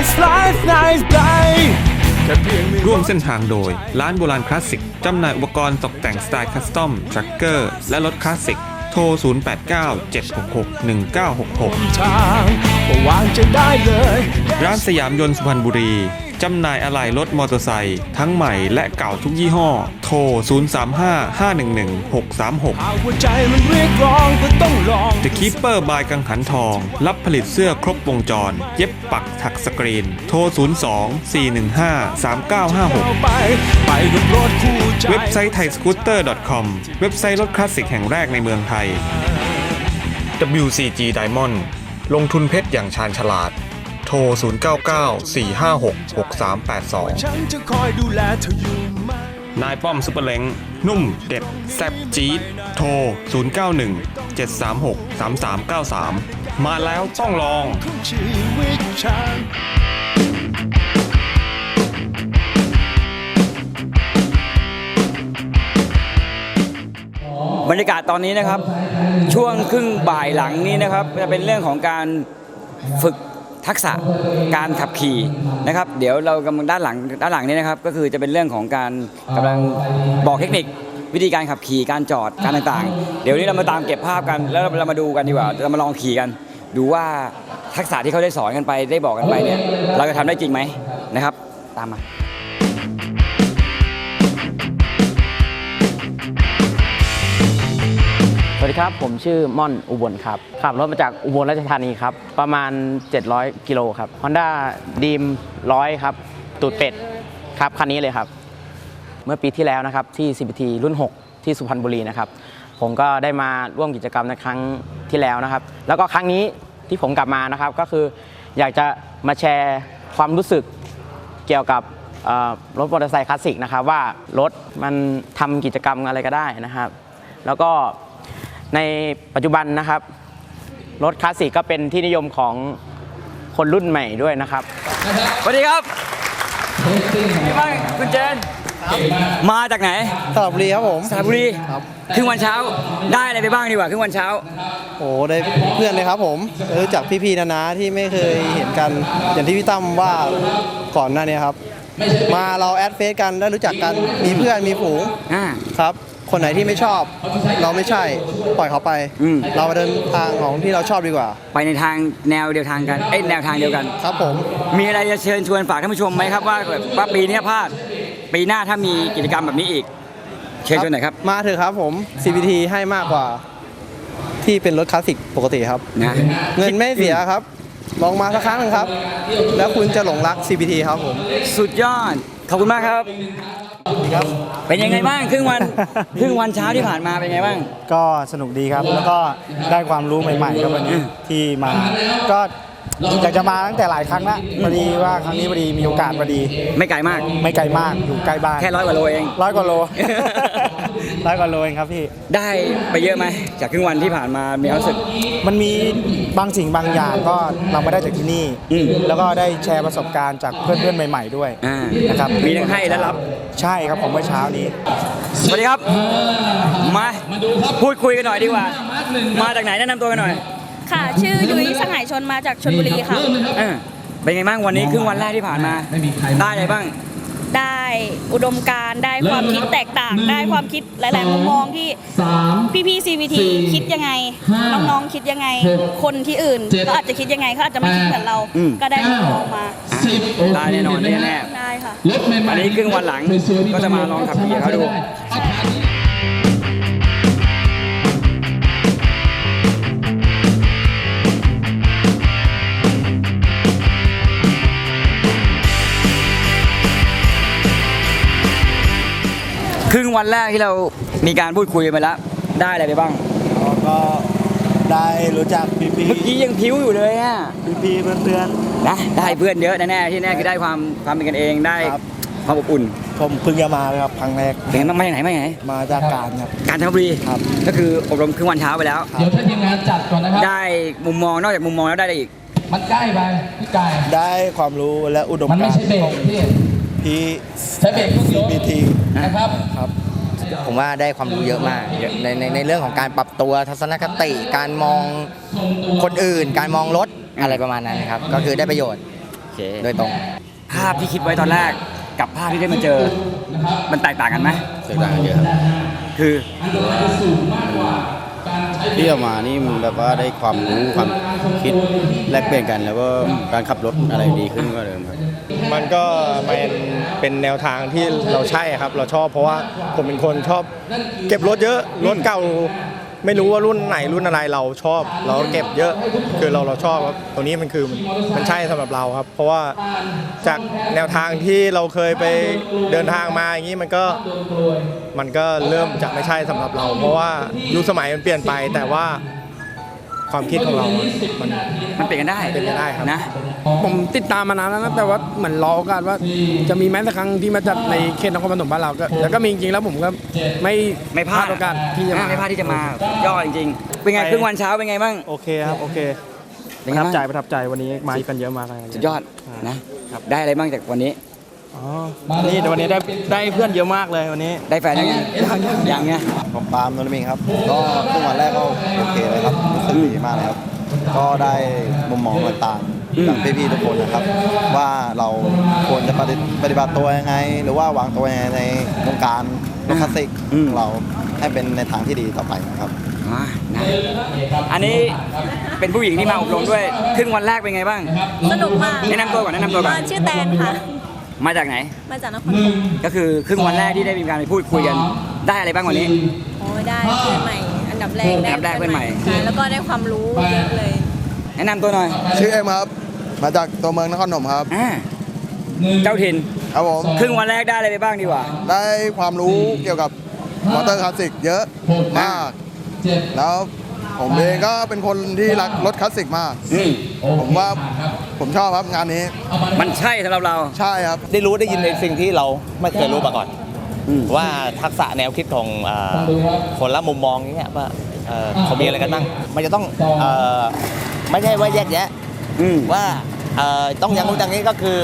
nice life nice day แค่เพียงมีร่วมเส้นทางโดย ร้านโบราณคลาสสิก จำหน่ายอุปกรณ์ตกแต่งสไตล์คัสตอมทรัคเกอร์ และรถคลาสสิก โทร 0897661966ทางก็วางจะได้เลยร้านสยามยนต์สุพรรณบุรี จำหน่ายอะไหล่รถมอเตอร์ไซค์ทั้งใหม่และเก่าทุกยี่ห้อ โทร 0355111636หากหัวใจมันเรียกร้องก็ต้องลอง The Keeper บายกังหันทอง รับผลิตเสื้อครบวงจร เย็บปักถักสกรีน โทร 02-415-3956ไปไปกับรถคู่ใจเว็บไซต์ไทยสกูตเตอร์ .com เว็บไซต์รถคลาสสิกแห่งแรกในเมืองไทย WCG Diamond ลงทุนเพชรอย่างชาญฉลาด โทร 0994566382ฉันจะคอยดูแลเธออยู่ไหมนายป้อมซุปเปอร์เล้งนุ่มเด็ดแซ่บจี๊ดโทร 0917363393 มาแล้วต้องลองของชีวิตฉันบรรยากาศตอนนี้นะครับ ช่วงครึ่งบ่ายหลังนี้นะครับ จะเป็นเรื่องของการฝึก ทักษะการขับขี่นะครับ เดี๋ยวเรากำลังด้านหลังด้านหลังนี้นะครับ ก็คือจะเป็นเรื่องของการกำลังบอกเทคนิควิธีการขับขี่การจอดการต่างๆ เดี๋ยวนี้เรามาตามเก็บภาพกันแล้วเรามาดูกันดีกว่าเรามาลองขี่กัน ดูว่าทักษะที่เขาได้สอนกันไปได้บอกกันไปเนี่ยเราจะทำได้จริงไหมนะครับ ตามมา สวัสดีครับ ผมชื่อม่อนอุบลครับ ขับรถมาจากอุบลราชธานีครับ ประมาณ 700 กิโลครับ Honda Dream 100 ครับ ตูดเป็ดครับ คันนี้เลยครับ เมื่อปีที่แล้วนะครับ ที่ CPT รุ่น 6 ที่สุพรรณบุรีนะครับ ผมก็ได้มาร่วมกิจกรรมในครั้งที่แล้วนะครับ แล้วก็ครั้งนี้ที่ผมกลับมานะครับ ก็คืออยากจะมาแชร์ความรู้สึกเกี่ยวกับรถมอเตอร์ไซค์คลาสสิกนะครับว่ารถมันทำกิจกรรมอะไรก็ได้นะครับ แล้วก็ ในปัจจุบันนะครับ รถคลาสสิกก็เป็นที่นิยมของคนรุ่นใหม่ด้วยนะครับสวัสดีครับพี่บ้างคุณเจน มาจากไหนสระบุรีครับผมสระบุรีครึ่งวันเช้าได้อะไรไปบ้างดีกว่าครึ่งวันเช้า โอ้ได้เพื่อนเลยครับผมรู้จักพี่ๆนานาที่ไม่เคยเห็นกันอย่างที่พี่ตั้มว่าก่อนหน้านี้ครับ มาเราแอดเฟซกันได้รู้จักกันมีเพื่อนมีฝูงอ่าครับ คนไหนที่ไม่ชอบ เราไม่ใช่ปล่อยเขาไป อืม เรามาเดินทางของที่เราชอบดีกว่า ไปในทางแนวเดียวทางกันเอ้ยแนวทางเดียวกัน ครับผม มีอะไรจะเชิญชวนฝากท่านผู้ชมไหมครับว่าว่าปีนี้พลาดปีหน้าถ้ามีกิจกรรมแบบนี้อีก เชิญชวนหน่อยครับมาเถอะครับผม CVT ให้มากกว่า ที่เป็นรถคลาสสิกปกติครับ นะเงินไม่เสียครับ ลองมาสักครั้งหนึงครับ แล้วคุณจะหลงรัก CVT ครับผม สุดยอด ขอบคุณมากครับ ครับ เป็นยังไงบ้างครึ่งวันครึ่งวันเช้าที่ผ่านมาเป็นยังไงบ้าง ก็สนุกดีครับ แล้วก็ได้ความรู้ใหม่ๆครับวันนี้ที่มา ก็ อยากจะมาตั้งแต่หลายครั้งละพอดีว่าครั้งนี้พอดีมีโอกาสพอดี ไม่ไกลมาก ไม่ไกลมากอยู่ใกล้บ้านแค่ร้อยกว่าโลเองร้อยกว่าโลร้อยกว่าโลเองครับพี่ ได้ไปเยอะไหมจากครึ่งวันที่ผ่านมามีความรู้สึก มันมีบางสิ่งบางอย่างก็เราไม่ได้จากที่นี่อืมแล้วก็ได้แชร์ประสบการณ์จากเพื่อนๆใหม่ ๆ ด้วยอ่านะครับมีทั้งให้และรับใช่ครับผมเมื่อเช้านี้ สวัสดีครับ มาพูดคุยกันหน่อยดีกว่า มาจากไหนแนะนำตัวกันหน่อย ค่ะ ชื่อยุ้ยสหายชนมาจากชลบุรีค่ะ เออเป็นไงบ้างวันนี้ครึ่งวันแรกที่ผ่านมา ได้อะไรบ้าง ได้อุดมการณ์ได้ความคิดแตกต่าง ได้ความคิดหลาย ๆ มุมมองที่พี่ๆ CVT คิดยังไง น้องๆ คิดยังไง คนที่อื่นก็อาจจะคิดยังไงเขาอาจจะไม่คิดเหมือนเราอืมก็ได้มุมมองมา ได้แน่นอนได้แน่ได้ค่ะอันนี้ครึ่งวันหลังก็จะมาลองขับขี่เขาดู ครึ่งวันแรกที่เรามีการพูดคุยกันไปแล้ว ได้อะไรไปบ้างก็ได้รู้จักพี่เมื่อกี้ยังพิ้วอยู่เลยอะๆพี่ๆเพื่อน นะได้เพื่อนเยอะแน่ๆที่แน่คือได้ความความเป็นกันเองได้ครับ ความอบอุ่นๆผมเพิ่งจะมาเลยครับครั้งแรกเป็นไงบ้างมาจากไหนมาจากไหนมาจากการครับ กาญจนบุรีครับ ก็คืออบรมครึ่งวันเช้าไปแล้ว เดี๋ยวถ้าทีมงานจัดก่อนนะครับ ได้มุมมองนอกจากมุมมองแล้วได้อะไรอีก มันใกล้ไปพี่ไก่ได้ความรู้และอุดมมันไม่การใช่เบรณ์กของพี่ พี่ใช้เบรกเครื่องยนต์ CBT นะครับครับผมว่าได้ความรู้เยอะมากในในในเรื่องของการปรับตัวทัศนคติ การมองคนอื่น การมองรถอะไรประมาณนั้นครับ ก็คือได้ประโยชน์เคโดยตรง ภาพที่คิดไว้ตอนแรกกับภาพที่ได้มาเจอ มันแตกต่างกันไหมแตกต่างกันเยอะครับคือ ที่เรามานี่มันแบบว่าได้ความรู้ความคิดแลกเปลี่ยนกัน แล้วก็การขับรถอะไรดีขึ้นกว่าเดิมครับ มันก็เป็นเป็นแนวทางที่เราใช่ครับ เราชอบเพราะว่าผมเป็นคนชอบ เก็บรถเยอะรถเก่า ไม่รู้ว่ารุ่นไหนรุ่นอะไรเราชอบ เราเก็บเยอะคือเราเราชอบครับตรงนี้มันคือมันมันใช่สำหรับเราครับ เพราะว่าจากแนวทางที่เราเคยไปเดินทางมาอย่างนี้มันก็มันก็เริ่มจะไม่ใช่สำหรับเรา เพราะว่ายุคสมัยมันเปลี่ยนไปแต่ว่า ความคิดของเราอะมันมันเปลี่ยนกันได้เป็นไปได้ครับ นะ ผมติดตามมานานแล้วนะแต่ว่าเหมือนรอโอกาสว่าจะมีแม้แต่ครั้งที่มาจัดในเขตนครปฐมบ้านเราก็แล้วก็มีจริงๆแล้วผมก็ไม่ไม่พลาดโอกาสที่จะมา ไม่พลาดที่จะมาสุดยอดจริงๆ เป็นไงครึ่งวันเช้าเป็นไงบ้าง โอเคครับโอเคเป็ปนระไงทับบ้าง ใจประทับใจวันนี้มากันเยอะมากเลย สุดยอดนะ ได้อะไรบ้างจากวันนี้อ๋อ นี่วันนี้ได้ได้เพื่อนเยอะมากเลยวันนี้ ได้แฟนยังไงยังไงผมปาล์มนนท์มิงครับ ก็ครึ่งวันแรกก็โอเคเลยครับรู้สึกดีมากเลยครับ ก็ได้มุมมองต่างๆจากพี่ๆทุกคนนะครับ ว่าเราควรจะปฏิปฏิบัติตัวยังไง หรือว่าวางตัวยังไงในวงการรถคลาสสิกอืมของเราให้เป็นในทางที่ดีต่อไปนะครับอ่านะอันนี้เป็นผู้หญิงที่มาอบรมด้วย ครึ่งวันแรกเป็นไงบ้าง สนุกมาก แนะนำตัวก่อนแนะนำตัวก่อนชื่อแตนค่ะ มาจากไหน มาจากนครปฐมก็คือครึ่งวันแรกที่ได้มีการไปพูดคุยกันได้อะไรบ้างวันนี้ โอ้ยได้เพื่อนใหม่ อันดับแรกอันดับแรกเพื่อนใหม่ค่ะแล้วก็ได้ความรู้เยอะเลย แนะนำตัวหน่อย ชื่อเอ็มครับ มาจากตัวเมืองนครปฐมครับอ่าเจ้าถิ่น ครับผม ครึ่งวันแรกได้อะไรไปบ้างดีกว่า ได้ความรู้เกี่ยวกับมอเตอร์คลาสสิกเยอะมาก แล้ว ผมเองก็เป็นคนที่รักรถคลาสสิกมาก อืมผมว่าผมชอบครับงานนี้ มันใช่สำหรับเรา ใช่ครับ ได้รู้ได้ยินในสิ่งที่เราไม่เคยรู้มาก่อน อืม ว่าทักษะแนวคิดของเอ่อคนละมุมมองอย่างเงี้ยว่าเอ่อเขามีอะไรกันบ้างมันจะต้องเอ่อไม่ใช่ว่าแยกแยะ อืม ว่าเอ่อต้องอย่างนู้นอย่างนี้ก็คือ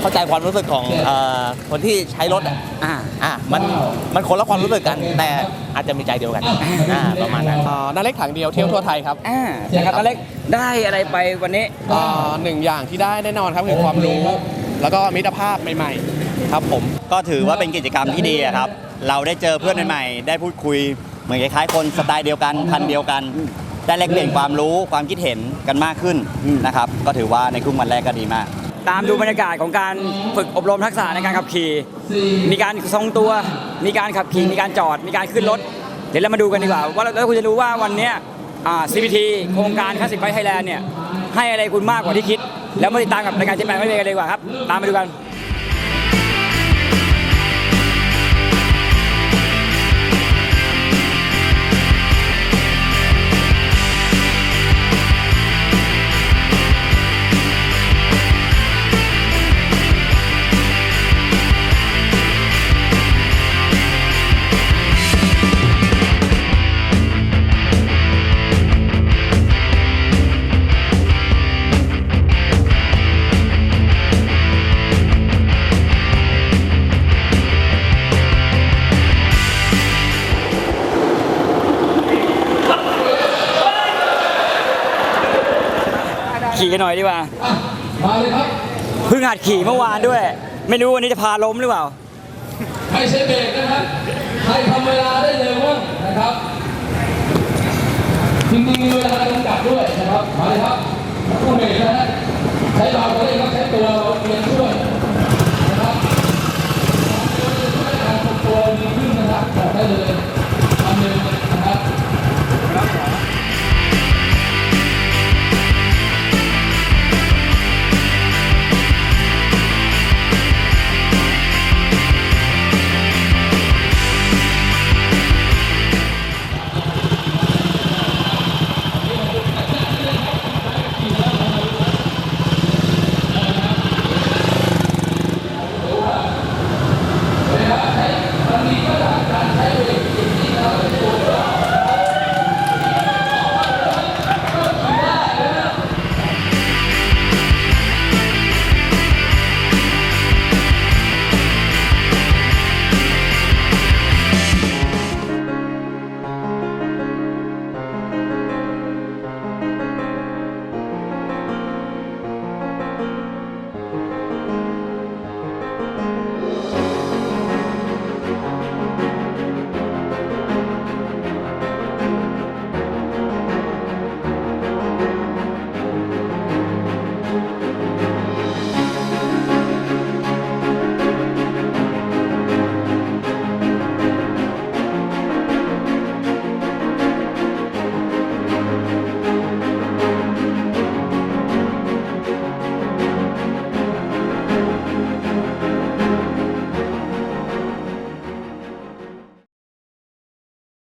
เข้าใจความรู้สึกของเอ่อคนที่ใช้รถอะอ่าอะมันมันคนละความรู้สึกกัน แต่อาจจะมีใจเดียวกันอ่าประมาณนั้นนาเล็กถังเดียวเที่ยวทั่วไทยครับอ่านะครับอเล็กได้อะไรไปวันนี้หนึ่งอย่างที่ได้แน่นอนครับคือความรู้ แล้วก็มิตรภาพใหม่ๆ ครับผมก็ถือว่าเป็นกิจกรรมที่ดีอะครับ เราได้เจอเพื่อนใหม่ๆ ได้พูดคุยเหมือนคล้ายๆคนสไตล์เดียวกันพันธุ์เดียวกันได้แลกเปลี่ยนความรู้ความคิดเห็นกันมากขึ้นอืมนะครับ ก็ถือว่าในครึ่งวันแรกก็ดีมาก ตามดูบรรยากาศของการฝึกอบรมทักษะในการขับขี่ มีการทรงตัว มีการขับขี่ มีการจอด มีการขึ้นรถ เดี๋ยวเรามาดูกันดีกว่า ว่าแล้วคุณจะรู้ว่าวันนี้ CPT โครงการคลาสสิกไฟไทยแลนด์เนี่ยให้อะไรคุณมากกว่าที่คิด แล้วมาติดตามกับรายการเจ็ดแปดไม่เป็นกันเลยดีกว่าครับ ตามไปดูกัน ขี่กันหน่อยดีกว่ามาเลยครับเพิ่งหัดขี่เมื่อวานด้วย ไม่รู้วันนี้จะพาล้มหรือเปล่าไม่ใช่เบรกนะครับใครทำเวลาได้เร็วบ้างนะครับจริงๆมีเวลาจำกัดด้วยนะครับมาเลยครับต้องเบรกนะฮะใช้เบาก็ได้ครับใช้